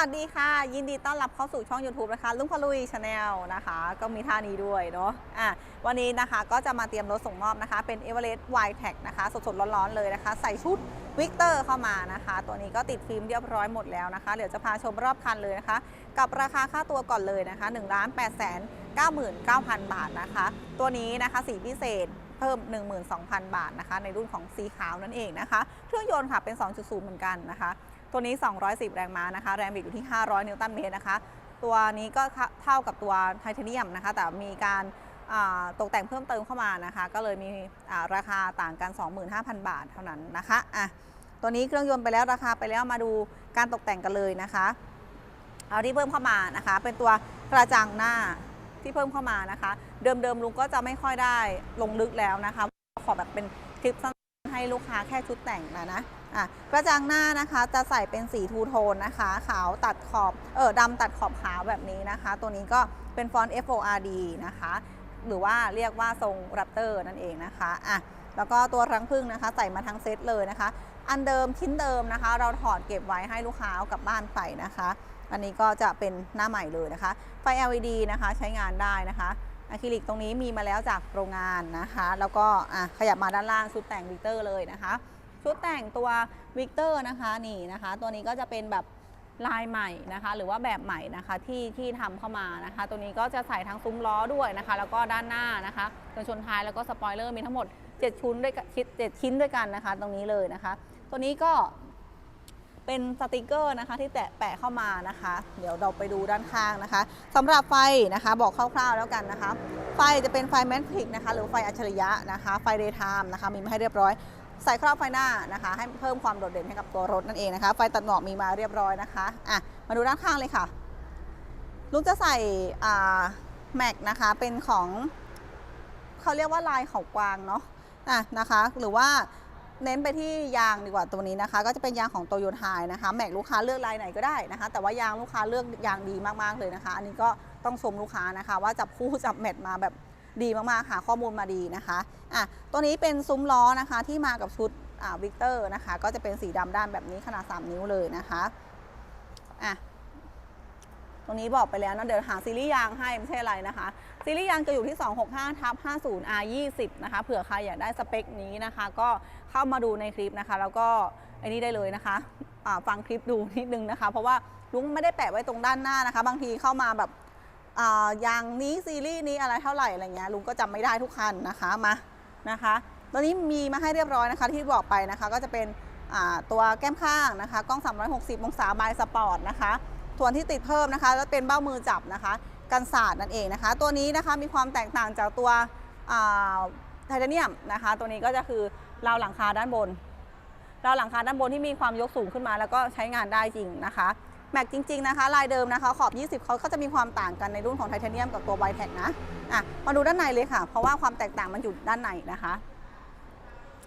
วัสดีค่ะ ยินดีต้อนรับเข้าสู่ช่อง YouTube นะคะลุงพลุยชาแนลนะคะ ก็มีท่านี้ด้วยเนาะอะวันนี้นะคะก็จะมาเตรียมรถส่งมอบนะคะ เป็น e v e r e s t y t e c นะคะ สดๆ ร้อนๆ เลยนะคะ ใส่ชุดวิกเตอร์เข้ามานะคะ ตัวนี้ก็ติดฟิล์มเรียบร้อยหมดแล้วนะคะ เดี๋ยวจะพาชมรอบคันเลยนะคะ กับราคาค่าตัวก่อนเลยนะคะ1 8 9 9 9 0 0 บาทนะคะ ตัวนี้นะคะสีพิเศษเพิ่ม 12,000 บาทนะคะ ในรุ่นของสีขาวนั่นเองนะคะ เครื่องยนต์ค่ะเป็น 2.0 เหมือนกันนะคะ ตัวนี้ 210 แรงม้านะคะ แรงบิดอยู่ที่ 500 นิวตันเมตรนะคะ ตัวนี้ก็เท่ากับตัวไทเทเนียมนะคะ แต่มีการตกแต่งเพิ่มเติมเข้ามานะคะ ก็เลยมีราคาต่างกัน 25,000 บาทเท่านั้นนะคะอะตัวนี้เครื่องยนต์ไปแล้วราคาไปแล้วมาดูการตกแต่งกันเลยนะคะเอาที่เพิ่มเข้ามานะคะ เป็นตัวกระจังหน้าที่เพิ่มเข้ามานะคะ เดิมๆลุงก็จะไม่ค่อยได้ลงลึกแล้วนะคะ ขอแบบเป็นคลิปสั้นให้ลูกค้าแค่ชุดแต่งนะนะ อะกระจังหน้านะคะจะใส่เป็นสีทูโทนนะคะ ขาวตัดขอบเออดำตัดขอบขาวแบบนี้นะคะ ตัวนี้ก็เป็นฟอนต์ FORD นะคะ หรือว่าเรียกว่าทรงรัปเตอร์นั่นเองนะคะอะแล้วก็ตัวรังพึ่งนะคะ ใส่มาทั้งเซตเลยนะคะ อันเดิมชิ้นเดิมนะคะ เราถอดเก็บไว้ให้ลูกค้าเอากลับบ้านไปนะคะ อันนี้ก็จะเป็นหน้าใหม่เลยนะคะ ไฟ LED นะคะใช้งานได้นะคะอะคริลิกตรงนี้มีมาแล้วจากโรงงานนะคะ แล้วก็อะขยับมาด้านล่างชุดแต่งวิเตอร์เลยนะคะ ชุดแต่งตัววิกเตอร์นะคะนี่นะคะ ตัวนี้ก็จะเป็นแบบลายใหม่นะคะ หรือว่าแบบใหม่นะคะที่ที่ทำเข้ามานะคะ ตัวนี้ก็จะใส่ทั้งซุ้มล้อด้วยนะคะ แล้วก็ด้านหน้านะคะกันชนท้ายแล้วก็สปอยเลอร์มีทั้งหมด 7 ชุดด้วยกันเจ็ดชิ้นด้วยกันนะคะ ตรงนี้เลยนะคะ ตัวนี้ก็เป็นสติกเกอร์นะคะที่แตะแปะเข้ามานะคะ เดี๋ยวเราไปดูด้านข้างนะคะสำหรับไฟนะคะบอกคร่าวๆแล้วกันนะคะ ไฟจะเป็นไฟแมทริกนะคะ หรือไฟอัจฉริยะนะคะ ไฟเดย์ไทม์นะคะ มีมาให้เรียบร้อย ใส่ครอบไฟหน้านะคะ ให้เพิ่มความโดดเด่นให้กับตัวรถนั่นเองนะคะ ไฟตัดหมอกมีมาเรียบร้อยนะคะอะมาดูด้านข้างเลยค่ะลุงจะใส่แม็กนะคะเป็นของเขาเรียกว่าลายเขากวางเนาะอะนะคะ หรือว่าเน้นไปที่ยางดีกว่าตัวนี้นะคะ ก็จะเป็นยางของโตโยต้านะคะ แม็กลูกค้าเลือกลายไหนก็ได้นะคะ แต่ว่ายางลูกค้าเลือกยางดีมากๆเลยนะคะ อันนี้ก็ต้องชมลูกค้านะคะ ว่าจับคู่จับแมทมาแบบดีมากๆหาข้อมูลมาดีนะคะ อะตัวนี้เป็นซุ้มล้อนะคะที่มากับชุดอ่าวิกเตอร์นะคะ ก็จะเป็นสีดำด้านแบบนี้ขนาด 3 นิ้วเลยนะคะอะตรงนี้บอกไปแล้วนะเดี๋ยวหาซีรีส์ยางให้ไม่ใช่อะไรนะคะ ซีรีส์ยางจะอยู่ที่ 265ทับ50 R 20นะคะเผื่อใครอยากได้สเปคนี้นะคะ ก็เข้ามาดูในคลิปนะคะ แล้วก็ไอ้นี่ได้เลยนะคะอ่าฟังคลิปดูนิดนึงนะคะ เพราะว่าลุงไม่ได้แปะไว้ตรงด้านหน้านะคะ บางทีเข้ามาแบบอ่ายางนี้ซีรีส์นี้อะไรเท่าไหร่อะไรเงี้ยลุงก็จำไม่ได้ทุกคันนะคะมา นะคะตอนนี้มีมาให้เรียบร้อยนะคะที่บอกไปนะคะก็จะเป็นตัวแก้มข้างนะคะกล้อง 360 องศาบายสปอร์ตนะคะส่วนที่ติดเพิ่มนะคะแล้วเป็นเบ้ามือจับนะคะกันศาสตร์นั่นเองนะคะ ตัวนี้นะคะมีความแตกต่างจากตัวไทเทเนียมนะคะ ตัวนี้ก็จะคือราวหลังคาด้านบนราวหลังคาด้านบนที่มีความยกสูงขึ้นมา แล้วก็ใช้งานได้จริงนะคะ แม็กจริงๆนะคะลายเดิมนะคะขอบ 20เขาก็จะมีความต่างกันในรุ่นของไทเทเนียมกับตัวไวแท็กนะอะมาดูด้านในเลยค่ะ เพราะว่าความแตกต่างมันอยู่ด้านในนะคะ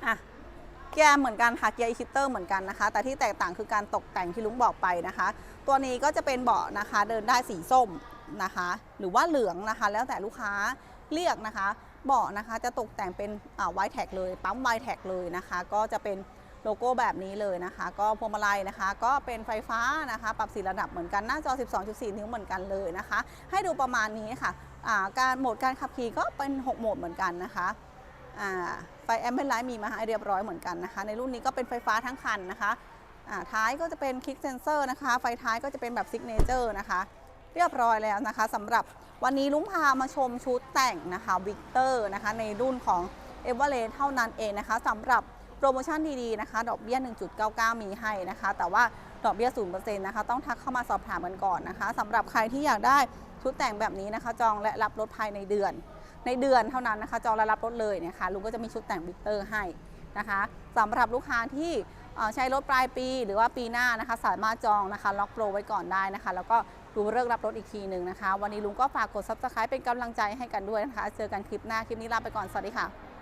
อะเกียร์เหมือนกันค่ะเกียร์อีคิเตอร์เหมือนกันนะคะ แต่ที่แตกต่างคือการตกแต่งที่ลุงบอกไปนะคะ ตัวนี้ก็จะเป็นเบาะนะคะ เดินได้สีส้มนะคะ หรือว่าเหลืองนะคะ แล้วแต่ลูกค้าเรียกนะคะ เบาะนะคะจะตกแต่งเป็นไวแท็กเลย ปั๊มไวแท็กเลยนะคะ ก็จะเป็น โลโก้แบบนี้เลยนะคะ ก็พวงมาลัยนะคะ ก็เป็นไฟฟ้านะคะ ปรับสีระดับเหมือนกันหน้าจอ 12.4 นิ้วเหมือนกันเลยนะคะ ให้ดูประมาณนี้ค่ะการโหมดการขับขี่ก็เป็น 6 โหมดเหมือนกันนะคะไฟแอมเบนไลท์มีมาให้เรียบร้อยเหมือนกันนะคะ ในรุ่นนี้ก็เป็นไฟฟ้าทั้งคันนะคะท้ายก็จะเป็นคลิกเซนเซอร์นะคะ ไฟท้ายก็จะเป็นแบบซิกเนเจอร์นะคะเรียบร้อยแล้วนะคะสำหรับวันนี้ลุงพามาชมชุดแต่งนะคะวิกเตอร์นะคะในรุ่นของเอเวอเรสเท่านั้นเองนะคะสำหรับ รโมชั่นดีๆนะคะ ดอกเบี้ย 1.99 มีให้นะคะ แต่ว่าดอกเบี้ย 0%นะคะ ต้องทักเข้ามาสอบถามกันก่อนนะคะสำหรับใครที่อยากได้ชุดแต่งแบบนี้นะคะ จองและรับรถภายในเดือน ในเดือนเท่านั้นนะคะ จองและรับรถเลยนะคะ ลุงก็จะมีชุดแต่งวิกเตอร์ให้นะคะสำหรับลูกค้าที่ใช้รถปลายปีหรือว่าปีหน้านะคะ สามารถจองนะคะ ล็อกโปรไว้ก่อนได้นะคะ แล้วก็ดูเลิกรับรถอีกทีหนึ่งนะคะ วันนี้ลุงก็ฝากกด subscribe เป็นกำลังใจให้กันด้วยนะคะ เจอกันคลิปหน้า คลิปนี้ลาไปก่อน สวัสดีค่ะ